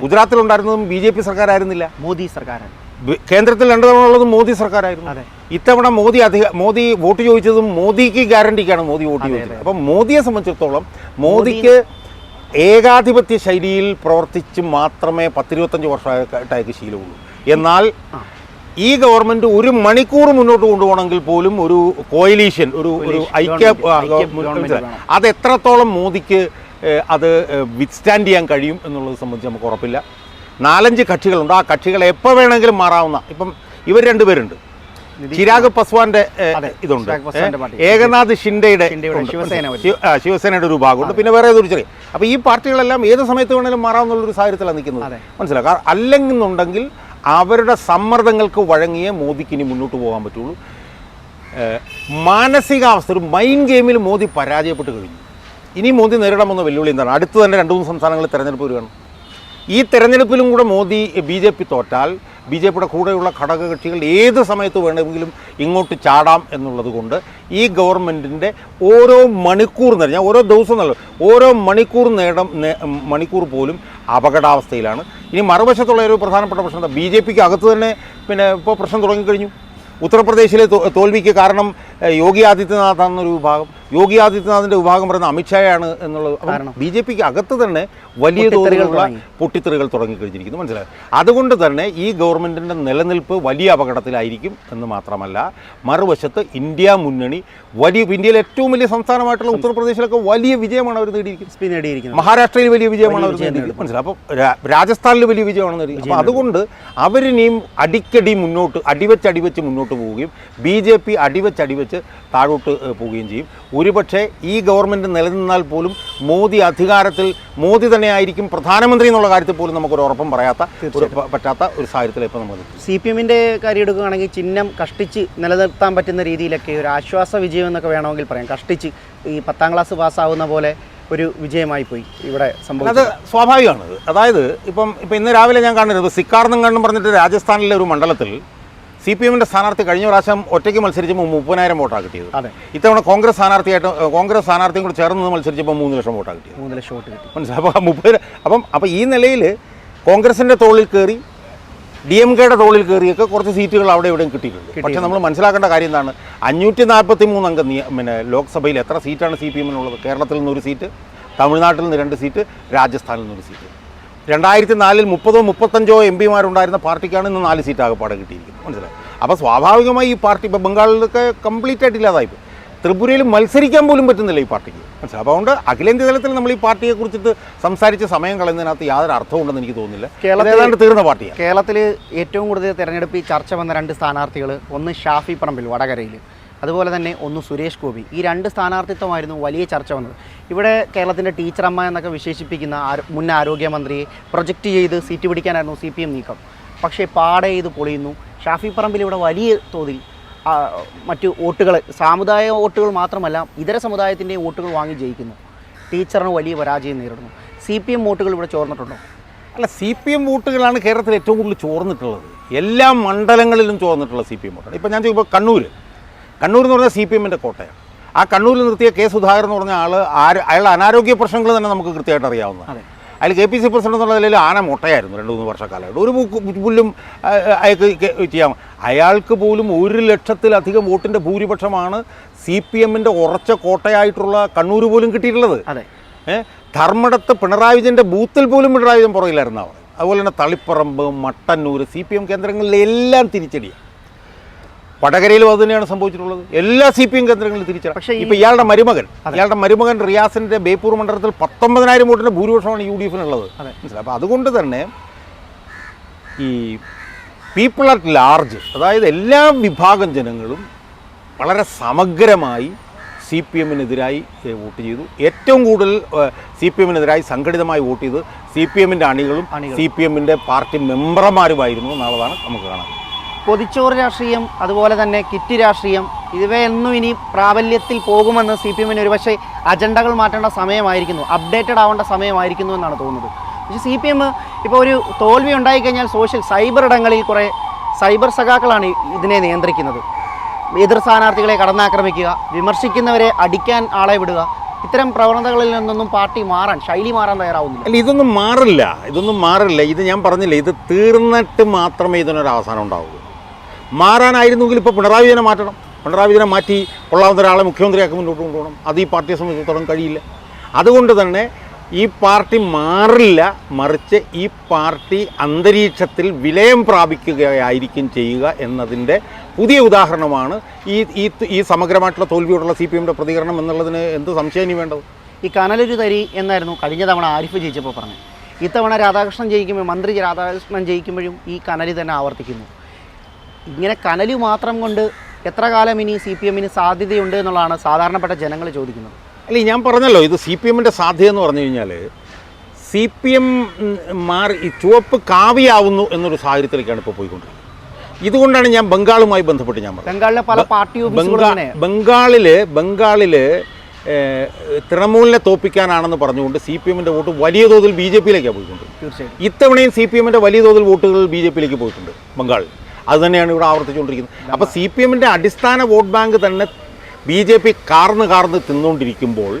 ഗുജറാത്തിൽ ഉണ്ടായിരുന്നതും ബി ജെ പി സർക്കാരായിരുന്നില്ല. മോദി സർക്കാരാണ്. ബി- കേന്ദ്രത്തിൽ രണ്ടു തവണ ഉള്ളതും മോദി സർക്കാരായിരുന്നു. ഇത്തവണ മോദി അധിക മോദി വോട്ട് ചോദിച്ചതും മോദിക്ക് ഗ്യാരണ്ടിക്കാണ് മോദി വോട്ട് ചോദിച്ചത്. അപ്പം മോദിയെ സംബന്ധിച്ചിടത്തോളം മോദിക്ക് ഏകാധിപത്യ ശൈലിയിൽ പ്രവർത്തിച്ച് മാത്രമേ പത്തിരുപത്തഞ്ച് വർഷമായിട്ട് ശീലമുള്ളൂ. എന്നാൽ. ഈ ഗവൺമെന്റ് ഒരു മണിക്കൂർ മുന്നോട്ട് കൊണ്ടുപോകണമെങ്കിൽ പോലും ഒരു കോയിലീഷൻ ഒരു ഒരു ഐക്യ. അത് എത്രത്തോളം മോദിക്ക് അത് വിത്ത്സ്റ്റാൻഡ് ചെയ്യാൻ കഴിയും എന്നുള്ളത് സംബന്ധിച്ച് നമുക്ക് ഉറപ്പില്ല. നാലഞ്ച് കക്ഷികളുണ്ട്. ആ കക്ഷികൾ എപ്പോൾ വേണമെങ്കിലും മാറാവുന്ന ഇപ്പം ഇവർ രണ്ടുപേരുണ്ട്. ചിരാഗ് പസ്വാന്റെ ഇതുണ്ട്. ഏകനാഥ് ഷിൻഡെയുടെ ശിവസേനയുടെ ഒരു ഭാഗമുണ്ട്. പിന്നെ വേറെ ഏതൊരു ചെറിയ അപ്പോൾ ഈ പാർട്ടികളെല്ലാം ഏത് സമയത്ത് വേണമെങ്കിലും മാറാവുന്ന ഒരു സാഹചര്യത്തിലാണ് നിൽക്കുന്നത്. മനസ്സിലാക്കാം അല്ലെങ്കിൽ അല്ലെന്നുണ്ടെങ്കിൽ അവരുടെ സമ്മർദ്ദങ്ങൾക്ക് വഴങ്ങിയേ മോദിക്ക് ഇനി മുന്നോട്ട് പോകാൻ പറ്റുള്ളൂ. മാനസികാവസ്ഥ ഒരു മൈൻഡ് ഗെയിമിൽ മോദി പരാജയപ്പെട്ട് കഴിഞ്ഞു. ഇനി മോദി നേരിടാമെന്ന വെല്ലുവിളി എന്താണ്? അടുത്ത് തന്നെ രണ്ട് മൂന്ന് സംസ്ഥാനങ്ങളിൽ തെരഞ്ഞെടുപ്പ് വരികയാണ്. ഈ തെരഞ്ഞെടുപ്പിലും കൂടെ മോദി ബി ജെ പി തോറ്റാൽ ബി ജെ പിയുടെ കൂടെയുള്ള ഘടകകക്ഷികൾ ഏത് സമയത്ത് വേണമെങ്കിലും ഇങ്ങോട്ട് ചാടാം എന്നുള്ളത് കൊണ്ട് ഈ ഗവൺമെന്റിന്റെ ഓരോ മണിക്കൂർ നേരം ഞാൻ ഓരോ ദിവസം നല്ല ഓരോ മണിക്കൂർ നേടം മണിക്കൂർ പോലും അപകടാവസ്ഥയിലാണ്. ഇനി മറുവശത്തുള്ള ഒരു പ്രധാനപ്പെട്ട പ്രശ്നം ബി ജെ പിക്ക് അകത്ത് തന്നെ പിന്നെ ഇപ്പോൾ പ്രശ്നം തുടങ്ങിക്കഴിഞ്ഞു. ഉത്തർപ്രദേശിലെ തോൽവിക്ക് കാരണം യോഗി ആദിത്യനാഥ് എന്നൊരു വിഭാഗം യോഗി ആദിത്യനാഥിന്റെ വിഭാഗം പറയുന്ന അമിത്ഷായാണ് എന്നുള്ളത്? ബി ജെ പിക്ക് അകത്ത് തന്നെ വലിയ തോതിലുള്ള. പൊട്ടിത്തെറികൾ തുടങ്ങിക്കഴിഞ്ഞിരിക്കുന്നു. മനസ്സിലായി? അതുകൊണ്ട് തന്നെ ഈ ഗവൺമെന്റിന്റെ നിലനിൽപ്പ് വലിയ അപകടത്തിലായിരിക്കും എന്ന് മാത്രമല്ല മറുവശത്ത് ഇന്ത്യ മുന്നണി വലിയ ഇന്ത്യയിലെ ഏറ്റവും വലിയ സംസ്ഥാനമായിട്ടുള്ള ഉത്തർപ്രദേശിലൊക്കെ വലിയ വിജയമാണ് അവർ നേടിയിരിക്കുന്നത്. മഹാരാഷ്ട്രയിൽ വലിയ വിജയമാണ് അവർ നേടിയിരിക്കുന്നത്. മനസ്സിലായി? അപ്പോൾ രാജസ്ഥാനിൽ വലിയ വിജയമാണ് നേടിയിരിക്കുന്നത് അപ്പോൾ അതുകൊണ്ട് അവരിനിയും അടിക്കടി മുന്നോട്ട് അടിവെച്ച് അടിവെച്ച് മുന്നോട്ട് പോവുകയും ബി ജെ പി അടിവെച്ച് അടിവെച്ച് താഴോട്ട് പോവുകയും ചെയ്യും. ഒരുപക്ഷെ ഈ ഗവൺമെന്റ് നിലനിന്നാൽ പോലും മോദി അധികാരത്തിൽ മോദി തന്നെയായിരിക്കും പ്രധാനമന്ത്രി എന്നുള്ള കാര്യത്തിൽ പോലും നമുക്കൊരു ഉറപ്പും പറയാത്ത പറ്റാത്ത ഒരു സാഹചര്യത്തിൽ ഇപ്പോൾ നമ്മൾ. സി പി എമ്മിന്റെ കാര്യം എടുക്കുകയാണെങ്കിൽ ചിഹ്നം കഷ്ടിച്ച് നിലനിർത്താൻ പറ്റുന്ന രീതിയിലൊക്കെ ഒരു ആശ്വാസ വിജയം എന്നൊക്കെ വേണമെങ്കിൽ പറയാം. കഷ്ടിച്ച് ഈ പത്താം ക്ലാസ് പാസ്സാവുന്ന പോലെ ഒരു വിജയമായി പോയി ഇവിടെ സംഭവം അത് സ്വാഭാവികമാണ്. അതായത് ഇപ്പം ഇപ്പം ഇന്ന് രാവിലെ ഞാൻ കാണുന്നത് സിക്കാർന്നും കണ്ടും പറഞ്ഞിട്ട് രാജസ്ഥാനിലെ ഒരു മണ്ഡലത്തിൽ സി പി എമ്മിന്റെ സ്ഥാനാർത്ഥി കഴിഞ്ഞ പ്രാവശ്യം ഒറ്റയ്ക്ക് മത്സരിച്ചപ്പോൾ മുപ്പതിനായിരം വോട്ടാണ് കിട്ടിയത്. അതെ. ഇത്തവണ കോൺഗ്രസ് സ്ഥാനാർത്ഥിയായിട്ട് കോൺഗ്രസ് സ്ഥാനാർത്ഥിയും കൂടി ചേർന്ന് മത്സരിച്ചപ്പോൾ മൂന്ന് ലക്ഷം വോട്ടാണ് കിട്ടിയത്. മൂന്ന് ലക്ഷം വോട്ട് കിട്ടി. മനസ്സിലായി? അപ്പോൾ മുപ്പത് അപ്പം അപ്പം ഈ നിലയിൽ കോൺഗ്രസിന്റെ തോളിൽ കയറി ഡി എം കെയുടെ തോളിൽ കയറിയൊക്കെ കുറച്ച് സീറ്റുകൾ അവിടെ ഇവിടെയും കിട്ടിയിട്ടുണ്ട്. പക്ഷേ നമ്മൾ മനസ്സിലാക്കേണ്ട കാര്യം എന്താണ്? അഞ്ഞൂറ്റി നാൽപ്പത്തി മൂന്ന് അംഗ നിയ- പിന്നെ ലോക്സഭയിൽ എത്ര സീറ്റാണ് സി പി എമ്മിനുള്ളത്? കേരളത്തിൽ നിന്നൊരു സീറ്റ് തമിഴ്നാട്ടിൽ നിന്ന് രണ്ട് സീറ്റ് രാജസ്ഥാനിൽ നിന്നൊരു സീറ്റ്. രണ്ടായിരത്തി നാലിൽ മുപ്പതോ മുപ്പത്തഞ്ചോ എം പിമാരുണ്ടായിരുന്ന പാർട്ടിക്കാണ് ഇന്ന് നാല് സീറ്റ് ആകെപ്പാടെ കിട്ടിയിരിക്കുന്നത്. മനസ്സിലായി? അപ്പോൾ സ്വാഭാവികമായി ഈ പാർട്ടി ഇപ്പോൾ ബംഗാളിലൊക്കെ കംപ്ലീറ്റ് ആയിട്ട് ഇല്ലാതായിപ്പോയി. ത്രിപുരയിൽ മത്സരിക്കാൻ പോലും പറ്റുന്നില്ല ഈ പാർട്ടിക്ക്. മനസ്സിലായി? അപ്പോൾ അതുകൊണ്ട് അഖിലേന്ത്യാ തലത്തിൽ നമ്മൾ ഈ പാർട്ടിയെ കുറിച്ചിട്ട് സംസാരിച്ച് സമയം കളയുന്നതിനകത്ത് യാതൊരു അർത്ഥമുണ്ടെന്ന് എനിക്ക് തോന്നുന്നില്ല. കേരളത്തിൽ- ഏതാണ്ട് തീർന്ന പാർട്ടിയാണ്. കേരളത്തിൽ ഏറ്റവും കൂടുതൽ തിരഞ്ഞെടുപ്പ് ചർച്ച വന്ന രണ്ട് സ്ഥാനാർത്ഥികൾ ഒന്ന് ഷാഫി പറമ്പിൽ വടകരയിൽ അതുപോലെ തന്നെ ഒന്ന് സുരേഷ് ഗോപി. ഈ രണ്ട് സ്ഥാനാർത്ഥിത്വമായിരുന്നു വലിയ ചർച്ച വന്നത്. ഇവിടെ കേരളത്തിന്റെ ടീച്ചറമ്മ എന്നൊക്കെ വിശേഷിപ്പിക്കുന്ന മുൻ ആരോഗ്യമന്ത്രിയെ പ്രൊജക്റ്റ് ചെയ്ത് സീറ്റ് പിടിക്കാനായിരുന്നു സി നീക്കം. പക്ഷേ പാടെ ഇത് പൊളിയുന്നു. ഷാഫി പറമ്പിൽ ഇവിടെ വലിയ തോതിൽ മറ്റ് വോട്ടുകൾ സാമുദായ വോട്ടുകൾ മാത്രമല്ല ഇതര സമുദായത്തിന്റെ വോട്ടുകൾ വാങ്ങി ജയിക്കുന്നു. ടീച്ചറിന് വലിയ പരാജയം നേരിടുന്നു. സി പി എം വോട്ടുകൾ ഇവിടെ ചോർന്നിട്ടുണ്ടോ? അല്ല സി പി എം വോട്ടുകളാണ് കേരളത്തിൽ ഏറ്റവും കൂടുതൽ ചോർന്നിട്ടുള്ളത്. എല്ലാ മണ്ഡലങ്ങളിലും ചോർന്നിട്ടുള്ള സി പി എം വോട്ടാണ്. ഇപ്പോൾ ഞാൻ ചോദിക്കുമ്പോൾ കണ്ണൂർ കണ്ണൂർ എന്ന് പറഞ്ഞാൽ സി പി എമ്മിന്റെ കോട്ടയാണ് ആ കണ്ണൂരിൽ നിർത്തിയ കെ സുധാകരൻ എന്ന് പറഞ്ഞ ആൾ ആര് അയാളുടെ അനാരോഗ്യ പ്രശ്നങ്ങൾ തന്നെ നമുക്ക് കൃത്യമായിട്ട് അറിയാവുന്നത്. അതെ. അതിൽ കെ പി സി പ്രസിഡന്റ് എന്നുള്ള നിലയിൽ ആന മുട്ടയായിരുന്നു രണ്ട് മൂന്ന് വർഷക്കാലമായിട്ട്. ഒരു പുല്ലും അയാൾക്ക് ചെയ്യാം അയാൾക്ക് പോലും ഒരു ലക്ഷത്തിലധികം വോട്ടിന്റെ ഭൂരിപക്ഷമാണ് സി പി എമ്മിന്റെ ഉറച്ച കോട്ടയായിട്ടുള്ള കണ്ണൂർ പോലും കിട്ടിയിട്ടുള്ളത്. ധർമ്മടത്ത് പിണറായി വിജയന്റെ ബൂത്തിൽ പോലും പിണറായി വിജയൻ പുറകിലായിരുന്നു അവർ. അതുപോലെ തന്നെ Taliparamba Mattannur C P M കേന്ദ്രങ്ങളിലെല്ലാം തിരിച്ചടിയാണ് വടകരയിലും അത് തന്നെയാണ് സംഭവിച്ചിട്ടുള്ളത്. എല്ലാ സി പി എം കേന്ദ്രങ്ങളിലും തിരിച്ചറിയാം. പക്ഷേ ഈ- ഇപ്പൊ ഇയാളുടെ മരുമകൻ ഇയാളുടെ മരുമകൻ റിയാസിന്റെ ബേപ്പൂർ മണ്ഡലത്തിൽ പത്തൊമ്പതിനായിരം വോട്ടിന്റെ ഭൂരിപക്ഷമാണ് യു ഡി എഫിനുള്ളത്. മനസ്സിലായി? അപ്പോൾ അതുകൊണ്ട് തന്നെ ഈ പീപ്പിൾ അറ്റ് ലാർജ് അതായത് എല്ലാ വിഭാഗം ജനങ്ങളും വളരെ സമഗ്രമായി സി പി എമ്മിനെതിരായി വോട്ട് ചെയ്തു. ഏറ്റവും കൂടുതൽ സി പി എമ്മിനെതിരായി സംഘടിതമായി വോട്ട് ചെയ്ത് സി പി എമ്മിന്റെ അണികളും സി പി എമ്മിന്റെ പാർട്ടി മെമ്പർമാരുമായിരുന്നു. എന്നുള്ളതാണ് നമുക്ക് കാണാൻ പൊതിച്ചോറ് രാഷ്ട്രീയം അതുപോലെ തന്നെ കിറ്റ് രാഷ്ട്രീയം ഇവയൊന്നും ഇനി പ്രാബല്യത്തിൽ പോകുമെന്ന് സി പി എമ്മിന് ഒരുപക്ഷെ അജണ്ടകൾ മാറ്റേണ്ട സമയമായിരിക്കുന്നു അപ്ഡേറ്റഡ് ആവേണ്ട സമയമായിരിക്കുന്നു എന്നാണ് തോന്നുന്നത്. പക്ഷേ സി പി എം ഇപ്പോൾ ഒരു തോൽവി ഉണ്ടായിക്കഴിഞ്ഞാൽ സോഷ്യൽ സൈബർ ഇടങ്ങളിൽ കുറേ സൈബർ സഖാക്കളാണ് ഇതിനെ നിയന്ത്രിക്കുന്നത്. എതിർ സ്ഥാനാർത്ഥികളെ കടന്നാക്രമിക്കുക വിമർശിക്കുന്നവരെ അടിക്കാൻ ആളെ വിടുക ഇത്തരം പ്രവണതകളിൽ നിന്നൊന്നും പാർട്ടി മാറാൻ ശൈലി മാറാൻ തയ്യാറാവുന്നില്ല. അല്ല ഇതൊന്നും മാറില്ല ഇതൊന്നും മാറില്ല ഇത് ഞാൻ പറഞ്ഞില്ല ഇത് തീർന്നിട്ട് മാത്രമേ ഇതിനൊരു അവസാനം ഉണ്ടാവൂ മാറാനായിരുന്നെങ്കിൽ ഇപ്പോൾ പിണറായി വിജയനെ മാറ്റണം. പിണറായി വിജയനെ മാറ്റി കൊള്ളാവുന്ന ഒരാളെ മുഖ്യമന്ത്രിയാക്കി മുന്നോട്ട് കൊണ്ടുപോകണം. അത് ഈ പാർട്ടിയെ സംബന്ധിച്ചിടത്തോളം കഴിയില്ല. അതുകൊണ്ട് തന്നെ ഈ പാർട്ടി മാറില്ല. മറിച്ച് ഈ പാർട്ടി അന്തരീക്ഷത്തിൽ വിലയം പ്രാപിക്കുകയായിരിക്കും ചെയ്യുക എന്നതിന്റെ പുതിയ ഉദാഹരണമാണ് ഈ ഈ ഈ സമഗ്രമായിട്ടുള്ള തോൽവിയോടുള്ള സി പി എമ്മിന്റെ പ്രതികരണം എന്നുള്ളതിന് എന്ത് സംശയം വേണ്ടത്? ഈ കനലൊരു തരി എന്നായിരുന്നു കഴിഞ്ഞ തവണ ആരിഫ് ജയിച്ചപ്പോൾ പറഞ്ഞത്. ഇത്തവണ രാധാകൃഷ്ണൻ ജയിക്കുമ്പോൾ മന്ത്രി രാധാകൃഷ്ണൻ ജയിക്കുമ്പോഴും ഈ കനലി തന്നെ ആവർത്തിക്കുന്നു. ഇങ്ങനെ കനലി മാത്രം കൊണ്ട് എത്ര കാലം ഇനി സി പി എമ്മിന് സാധ്യതയുണ്ട് എന്നുള്ളതാണ് സാധാരണപ്പെട്ട ജനങ്ങൾ ചോദിക്കുന്നത്. അല്ല ഞാൻ പറഞ്ഞല്ലോ ഇത് സി പി എമ്മിന്റെ സാധ്യത എന്ന് പറഞ്ഞു കഴിഞ്ഞാൽ സി പി എം മാറി ഈ ചുവപ്പ് കാവിയാവുന്നു എന്നൊരു സാഹചര്യത്തിലേക്കാണ് ഇപ്പോൾ പോയിക്കൊണ്ടിരിക്കുന്നത്. ഇതുകൊണ്ടാണ് ഞാൻ ബംഗാളുമായി ബന്ധപ്പെട്ട് ഞാൻ പറഞ്ഞത്. ബംഗാളിലെ പല പാർട്ടി ബംഗാളിൽ തന്നെ ബംഗാളിൽ ബംഗാളിൽ ഏഹ്, തൃണമൂലിനെ തോപ്പിക്കാനാണെന്ന് പറഞ്ഞുകൊണ്ട് സി പി എമ്മിന്റെ വോട്ട് വലിയ തോതിൽ ബി ജെ പിയിലേക്കാണ് പോയിക്കൊണ്ട് തീർച്ചയായും ഇത്തവണയും സി പി എമ്മിന്റെ വലിയ തോതിൽ വോട്ടുകൾ ബി ജെ പിയിലേക്ക് പോയിട്ടുണ്ട് ബംഗാളിൽ അത് തന്നെയാണ് ഇവിടെ ആവർത്തിച്ചുകൊണ്ടിരിക്കുന്നത്. അപ്പോൾ സി പി എമ്മിന്റെ അടിസ്ഥാന വോട്ട് ബാങ്ക് തന്നെ ബി ജെ പി കാർന്ന് കാർന്ന് തിന്നുകൊണ്ടിരിക്കുമ്പോൾ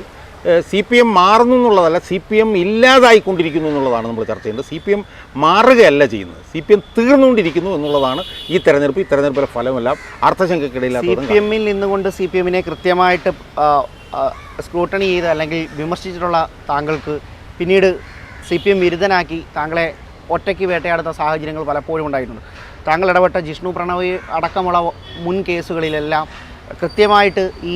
സി പി എം മാറുന്നു എന്നുള്ളതല്ല സി പി എം ഇല്ലാതായിക്കൊണ്ടിരിക്കുന്നു എന്നുള്ളതാണ് നമ്മൾ ചർച്ച ചെയ്യുന്നത്. സി പി എം മാറുകയല്ല ചെയ്യുന്നത്. സി പി എം തീർന്നുകൊണ്ടിരിക്കുന്നു എന്നുള്ളതാണ് ഈ തെരഞ്ഞെടുപ്പ്. ഈ തെരഞ്ഞെടുപ്പിലെ ഫലമെല്ലാം സി പി എമ്മിൽ നിന്നുകൊണ്ട് സി പി എമ്മിനെ കൃത്യമായിട്ട് സ്ക്രൂട്ടണി ചെയ്ത് അല്ലെങ്കിൽ വിമർശിച്ചിട്ടുള്ള താങ്കൾക്ക് പിന്നീട് സി പി എം വിരുദ്ധനാക്കി താങ്കളെ ഒറ്റയ്ക്ക് വേട്ടയാടുന്ന സാഹചര്യങ്ങൾ പലപ്പോഴും ഉണ്ടായിട്ടുണ്ട്. താങ്കൾ ഇടപെട്ട ജിഷ്ണു പ്രണവ് അടക്കമുള്ള മുൻ കേസുകളിലെല്ലാം കൃത്യമായിട്ട് ഈ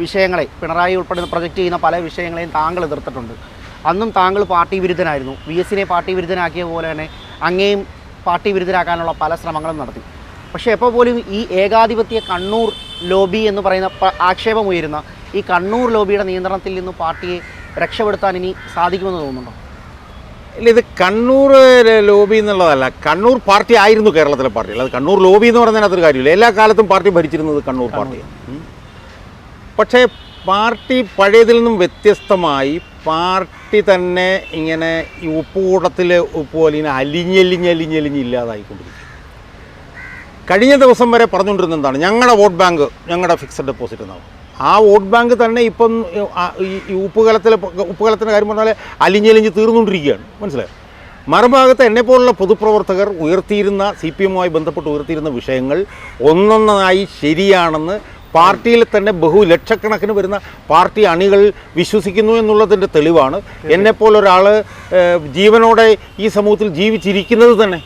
വിഷയങ്ങളെ പിണറായി ഉൾപ്പെടെ പ്രൊജക്റ്റ് ചെയ്യുന്ന പല വിഷയങ്ങളെയും താങ്കൾ എതിർത്തിട്ടുണ്ട്. അന്നും താങ്കൾ പാർട്ടി വിരുദ്ധനായിരുന്നു. വി എസിനെ പാർട്ടി വിരുദ്ധനാക്കിയ പോലെ തന്നെ അങ്ങേയും പാർട്ടി വിരുദ്ധരാക്കാനുള്ള പല ശ്രമങ്ങളും നടത്തി. പക്ഷേ എപ്പോൾ പോലും ഈ ഏകാധിപത്യ കണ്ണൂർ ലോബി എന്ന് പറയുന്ന ആക്ഷേപമുയരുന്ന ഈ കണ്ണൂർ ലോബിയുടെ നിയന്ത്രണത്തിൽ നിന്ന് പാർട്ടിയെ രക്ഷപ്പെടുത്താൻ ഇനി സാധിക്കുമെന്ന് തോന്നുന്നുണ്ടോ? ഇല്ല ഇത് കണ്ണൂർ ലോബി എന്നുള്ളതല്ല. കണ്ണൂർ പാർട്ടി ആയിരുന്നു കേരളത്തിലെ പാർട്ടി. അല്ലാതെ കണ്ണൂർ ലോബി എന്ന് പറഞ്ഞാൽ അതൊരു കാര്യമില്ല. എല്ലാ കാലത്തും പാർട്ടി ഭരിച്ചിരുന്നത് കണ്ണൂർ പാർട്ടിയാണ്. പക്ഷേ പാർട്ടി പഴയതിൽ നിന്നും വ്യത്യസ്തമായി പാർട്ടി തന്നെ ഇങ്ങനെ ഈ ഉപ്പുകൂടത്തിൽ ഉപ്പ് പോലെ ഇങ്ങനെ അലിഞ്ഞലിഞ്ഞലിഞ്ഞലിഞ്ഞ് ഇല്ലാതായിക്കൊണ്ടിരിക്കും കഴിഞ്ഞ ദിവസം വരെ പറഞ്ഞുകൊണ്ടിരുന്നത് എന്താണ്? ഞങ്ങളുടെ വോട്ട് ബാങ്ക് ഞങ്ങളുടെ ഫിക്സഡ് ഡെപ്പോസിറ്റ് എന്നാണ്. ആ വോട്ട് ബാങ്ക് തന്നെ ഇപ്പം ഈ ഉപ്പുകലത്തിലെ ഉപ്പുകലത്തിന്റെ കാര്യം പറഞ്ഞാൽ അലിഞ്ഞലിഞ്ഞ് തീർന്നുകൊണ്ടിരിക്കുകയാണ്. മനസ്സിലായോ? മറുഭാഗത്ത് എന്നെപ്പോലുള്ള പൊതുപ്രവർത്തകർ ഉയർത്തിയിരുന്ന സി പി എമ്മുമായി ബന്ധപ്പെട്ട് ഉയർത്തിയിരുന്ന വിഷയങ്ങൾ ഒന്നൊന്നായി ശരിയാണെന്ന് പാർട്ടിയിൽ തന്നെ ബഹുലക്ഷക്കണക്കിന് വരുന്ന പാർട്ടി അണികൾ വിശ്വസിക്കുന്നു എന്നുള്ളതിന്റെ തെളിവാണ്. എന്നെപ്പോലൊരാൾ ജീവനോടെ ഈ സമൂഹത്തിൽ ജീവിച്ചിരിക്കുന്നത് തന്നെ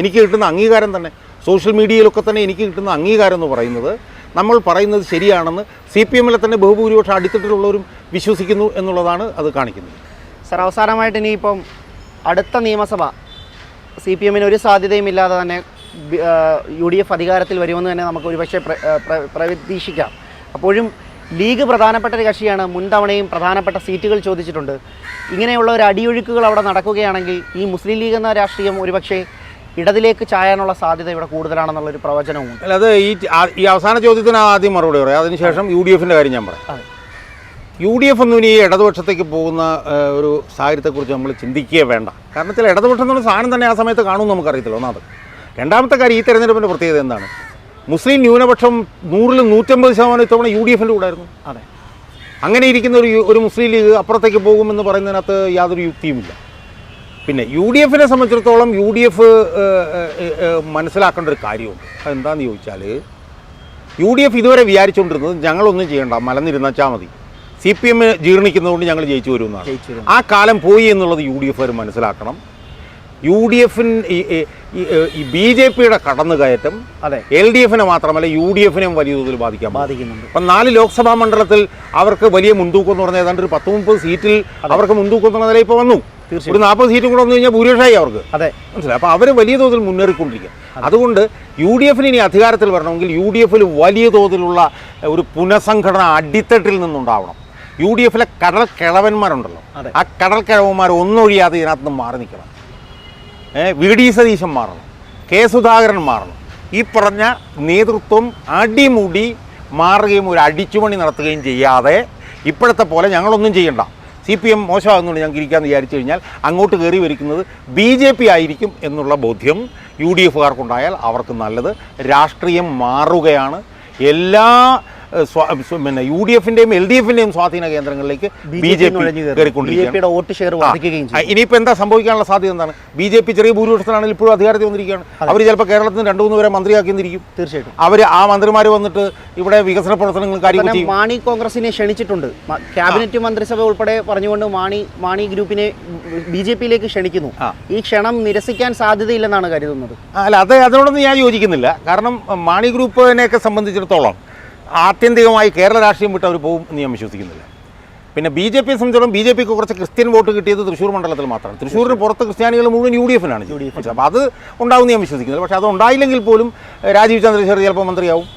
എനിക്ക് കിട്ടുന്ന അംഗീകാരം തന്നെ. സോഷ്യൽ മീഡിയയിലൊക്കെ തന്നെ എനിക്ക് കിട്ടുന്ന അംഗീകാരം എന്ന് പറയുന്നത് നമ്മൾ പറയുന്നത് ശരിയാണെന്ന് സി പി എമ്മിലെ തന്നെ ബഹുഭൂരിപക്ഷം അടിത്തട്ടിലുള്ളവരും വിശ്വസിക്കുന്നു എന്നുള്ളതാണ് അത് കാണിക്കുന്നത്. സർ അവസാനമായിട്ട് ഇനിയിപ്പം അടുത്ത നിയമസഭ സി പി എമ്മിന് ഒരു സാധ്യതയും ഇല്ലാതെ തന്നെ യു ഡി എഫ് അധികാരത്തിൽ വരുമെന്ന് തന്നെ നമുക്ക് ഒരുപക്ഷെ പ്ര- പ്രതീക്ഷിക്കാം. അപ്പോഴും ലീഗ് പ്രധാനപ്പെട്ട ഒരു കക്ഷിയാണ്. മുൻ തവണയും പ്രധാനപ്പെട്ട സീറ്റുകൾ ചോദിച്ചിട്ടുണ്ട്. ഇങ്ങനെയുള്ള ഒരു അടിയൊഴുക്കുകൾ അവിടെ നടക്കുകയാണെങ്കിൽ ഈ മുസ്ലിം ലീഗ് എന്ന രാഷ്ട്രീയം ഒരുപക്ഷെ ഇടതിലേക്ക് ചായാനുള്ള സാധ്യത ഇവിടെ കൂടുതലാണെന്നുള്ളൊരു പ്രവചനവും അല്ല അത് ഈ ഈ അവസാന ചോദ്യത്തിന് ആദ്യം മറുപടി പറയാം. അതിനുശേഷം യു ഡി എഫിന്റെ കാര്യം ഞാൻ പറയാം. യു ഡി എഫ് ഒന്നും ഇനി ഈ ഇടതുപക്ഷത്തേക്ക് പോകുന്ന ഒരു സാഹചര്യത്തെക്കുറിച്ച് നമ്മൾ ചിന്തിക്കുകയേ വേണ്ട. കാരണം ചില ഇടതുപക്ഷം എന്നുള്ള സാധനം തന്നെ ആ സമയത്ത് കാണുമെന്ന് നമുക്കറിയത്തില്ല ഒന്നാമത്. രണ്ടാമത്തെ കാര്യം ഈ തെരഞ്ഞെടുപ്പിന്റെ പ്രത്യേകത എന്താണ്? മുസ്ലിം ന്യൂനപക്ഷം നൂറിൽ നൂറ്റമ്പത് ശതമാനം ഇത്തവണ യു ഡി എഫിന്റെ കൂടായിരുന്നു അതെ. അങ്ങനെ ഇരിക്കുന്ന ഒരു ഒരു മുസ്ലിം ലീഗ് അപ്പുറത്തേക്ക് പോകുമെന്ന് പറയുന്നതിനകത്ത് യാതൊരു യുക്തിയുമില്ല. പിന്നെ യു ഡി എഫിനെ സംബന്ധിച്ചിടത്തോളം യു ഡി എഫ് മനസ്സിലാക്കേണ്ട ഒരു കാര്യമുണ്ട്. അതെന്താണെന്ന് ചോദിച്ചാൽ യു ഡി എഫ് ഇതുവരെ വിചാരിച്ചുകൊണ്ടിരുന്നത് ഞങ്ങളൊന്നും ചെയ്യണ്ട മലന്നിരുന്നാച്ചാൽ മതി. സി പി എം ജീർണിക്കുന്നതുകൊണ്ട് ഞങ്ങൾ ജയിച്ചു വരുമെന്നാണ്. ആ കാലം പോയി എന്നുള്ളത് യു ഡി എഫ് മനസ്സിലാക്കണം. യു ഡി എഫിന് ഈ ബി ജെ പിയുടെ കടന്നുകയറ്റം അതെ. എൽ ഡി എഫിനെ മാത്രമല്ല യു ഡി എഫിനെയും വലിയ തോതിൽ ബാധിക്കാൻ ബാധിക്കുന്നുണ്ട്. അപ്പം നാല് ലോക്സഭാ മണ്ഡലത്തിൽ അവർക്ക് വലിയ മുൻതൂക്കം എന്ന് പറഞ്ഞാൽ ഏതാണ്ട് ഒരു പത്ത് മുപ്പത് സീറ്റിൽ അവർക്ക് മുൻതൂക്കം എന്നുള്ള നില ഇപ്പോൾ വന്നു. ഒരു നാൽപ്പത് സീറ്റും കൂടെ വന്നു കഴിഞ്ഞാൽ ഭൂരിപക്ഷമായി അവർക്ക്. അതെ. മനസ്സിലായി? അപ്പോൾ അവർ വലിയ തോതിൽ മുന്നേറിക്കൊണ്ടിരിക്കുക അതുകൊണ്ട് യു ഡി എഫിന് ഇനി അധികാരത്തിൽ വരണമെങ്കിൽ യു ഡി എഫിൽ വലിയ തോതിലുള്ള ഒരു പുനഃസംഘടന അടിത്തട്ടിൽ നിന്നുണ്ടാവണം. യു ഡി എഫിലെ കടൽ കിഴവന്മാരുണ്ടല്ലോ. ആ കടൽ കിഴവന്മാർ ഒന്നൊഴിയാതെ ഇതിനകത്ത് നിന്ന് മാറി നിൽക്കണം. വി ഡി സതീശൻ മാറണം. കെ സുധാകരൻ മാറണം. ഈ പറഞ്ഞ നേതൃത്വം അടിമുടി മാറുകയും ഒരു അടിച്ചുപണി നടത്തുകയും ചെയ്യാതെ ഇപ്പോഴത്തെ പോലെ ഞങ്ങളൊന്നും ചെയ്യണ്ട. സി പി എം മോശമാകുന്നുണ്ട് ഞങ്ങൾക്ക് ഇരിക്കാമെന്ന് വിചാരിച്ചു കഴിഞ്ഞാൽ അങ്ങോട്ട് കയറി വരിക്കുന്നത് ബി ജെ പി ആയിരിക്കും എന്നുള്ള ബോധ്യം യു ഡി എഫുകാർക്കുണ്ടായാൽ അവർക്ക് നല്ലത് രാഷ്ട്രീയം മാറുകയാണ്. എല്ലാ പിന്നെ യു ഡി എഫിന്റെയും എൽ ഡി എഫിന്റെയും സ്വാധീന കേന്ദ്രങ്ങളിലേക്ക് ബി ജെ പി ഇനിയിപ്പോ കയറിക്കൊണ്ടിരിക്കുകയാണ്. ഇനിയിപ്പോൾ എന്താ സംഭവിക്കാനുള്ള സാധ്യത എന്താണ്? ബി ജെ പി ചെറിയ ഭൂരിപക്ഷത്തിലാണെങ്കിൽ ഇപ്പോഴും അധികാരത്തിൽ വന്നിരിക്കുകയാണ്. അവർ ചിലപ്പോൾ കേരളത്തിന് രണ്ടു മൂന്ന് പേരെ മന്ത്രിയാക്കിയിരിക്കും തീർച്ചയായിട്ടും. അവർ ആ മന്ത്രിമാർ വന്നിട്ട് ഇവിടെ വികസന പ്രവർത്തനങ്ങളും കാര്യങ്ങളും മാണി കോൺഗ്രസിനെ ക്ഷണിച്ചിട്ടുണ്ട്. കാബിനറ്റ് ക്യാബിനറ്റ് മന്ത്രിസഭ ഉൾപ്പെടെ പറഞ്ഞുകൊണ്ട് മാണി മാണി ഗ്രൂപ്പിനെ ബി ജെ പിയിലേക്ക് ക്ഷണിക്കുന്നു. ഈ ക്ഷണം നിരസിക്കാൻ സാധ്യതയില്ലെന്നാണ് കരുതുന്നത്. അല്ല അത് അതിനോടൊന്നും ഞാൻ യോജിക്കുന്നില്ല. കാരണം മാണി ഗ്രൂപ്പിനെയൊക്കെ സംബന്ധിച്ചിടത്തോളം ആത്യന്തികമായി കേരള രാഷ്ട്രീയം വിട്ട് അവർ പോകും എന്ന് ഞാൻ വിശ്വസിക്കുന്നില്ല. പിന്നെ ബി ജെ പിയെ സംബന്ധിച്ചിടത്തോളം ബി ജെ പിക്ക് കുറച്ച് ക്രിസ്ത്യൻ വോട്ട് കിട്ടിയത് തൃശ്ശൂർ മണ്ഡലത്തിൽ മാത്രമാണ്. തൃശ്ശൂരിന് പുറത്ത് ക്രിസ്ത്യാനികൾ മുഴുവൻ യു ഡി എഫിനാണ് അപ്പോൾ അത് ഉണ്ടാവുമെന്ന് ഞാൻ വിശ്വസിക്കുന്നില്ല. പക്ഷേ അത് ഉണ്ടായില്ലെങ്കിൽ പോലും രാജീവ് ചന്ദ്രശേഖർ ചിലപ്പോൾ മന്ത്രിയാവും.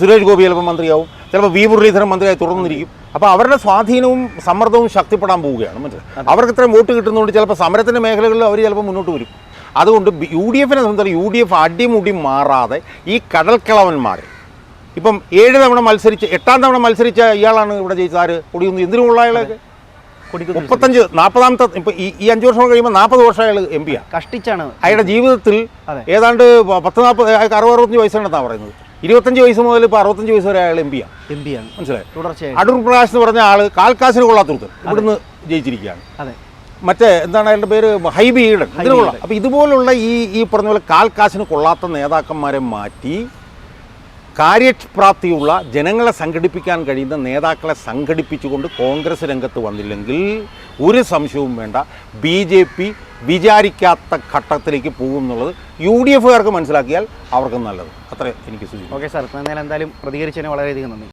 സുരേഷ് ഗോപി ചിലപ്പോൾ മന്ത്രിയാവും. ചിലപ്പോൾ വി മുരളീധരൻ മന്ത്രിയായി തുടർന്നിരിക്കും. അപ്പോൾ അവരുടെ സ്വാധീനവും സമ്മർദ്ദവും ശക്തിപ്പെടാൻ പോവുകയാണ്. മനസ്സിലായി? അവർക്ക് ഇത്രയും വോട്ട് കിട്ടുന്നതുകൊണ്ട് ചിലപ്പോൾ സമരത്തിന്റെ മേഖലകളിൽ അവർ ചിലപ്പോൾ മുന്നോട്ട് വരും. അതുകൊണ്ട് യു ഡി എഫിനെ സംബന്ധിച്ചിടത്തോളം യു ഡി എഫ് അടിമുടി മാറാതെ ഈ കടൽക്കിളവന്മാരെ ഇപ്പം ഏഴ് തവണ മത്സരിച്ച് എട്ടാം തവണ മത്സരിച്ച ഇയാളാണ് ഇവിടെ ജയിച്ചത്. ആര്? കൊടിയൊന്നും എന്തിനുമുള്ള അയാളൊക്കെ കൊടിക്കുന്നിൽ മുപ്പത്തഞ്ച് നാൽപ്പതാമത്തെ ഇപ്പം ഈ അഞ്ച് വർഷം കഴിയുമ്പോൾ നാൽപ്പത് വർഷം അയാൾ എം പിയാണ് കഷ്ടിച്ചാണ്. അയാളുടെ ജീവിതത്തിൽ. ഏതാണ്ട് പ- പത്ത് നാൽപ്പത് അയാൾക്ക് അറുപത് അറുപത്തഞ്ച് വയസ്സാണെന്നാണ് പറയുന്നത്. ഇരുപത്തഞ്ച് വയസ്സ് മുതൽ ഇപ്പൊ അറുപത്തഞ്ച് വയസ്സ് വരെ അയാൾ എം പിയാണ് എം പി ആണ്. മനസ്സിലായി? അടൂർ പ്രകാശ് എന്ന് പറഞ്ഞ ആൾ കാൽക്കാശിന് കൊള്ളാത്തുരുത്ത് ഇവിടുന്ന് ജയിച്ചിരിക്കുകയാണ്. അതെ. മറ്റേ എന്താണ് അയാളുടെ പേര്? ഹൈബി ഈഡൻ. ഇതിന് കൊള്ളാം. അപ്പോൾ ഇതുപോലുള്ള ഈ ഈ പറഞ്ഞ പോലെ കാൽക്കാശിന് കൊള്ളാത്ത നേതാക്കന്മാരെ മാറ്റി കാര്യപ്രാപ്തിയുള്ള ജനങ്ങളെ സംഘടിപ്പിക്കാൻ കഴിയുന്ന നേതാക്കളെ സംഘടിപ്പിച്ചുകൊണ്ട് കോൺഗ്രസ് രംഗത്ത് വന്നില്ലെങ്കിൽ ഒരു സംശയവും വേണ്ട. ബി ജെ പി വിചാരിക്കാത്ത ഘട്ടത്തിലേക്ക് പോകും എന്നുള്ളത് യു ഡി എഫുകാർക്ക് മനസ്സിലാക്കിയാൽ അവർക്ക് നല്ലത്. അത്രേ എനിക്ക് സൂചിപ്പിക്കും ഓക്കെ സാർ എന്തായാലും പ്രതികരിച്ചതിന് വളരെയധികം നന്ദി.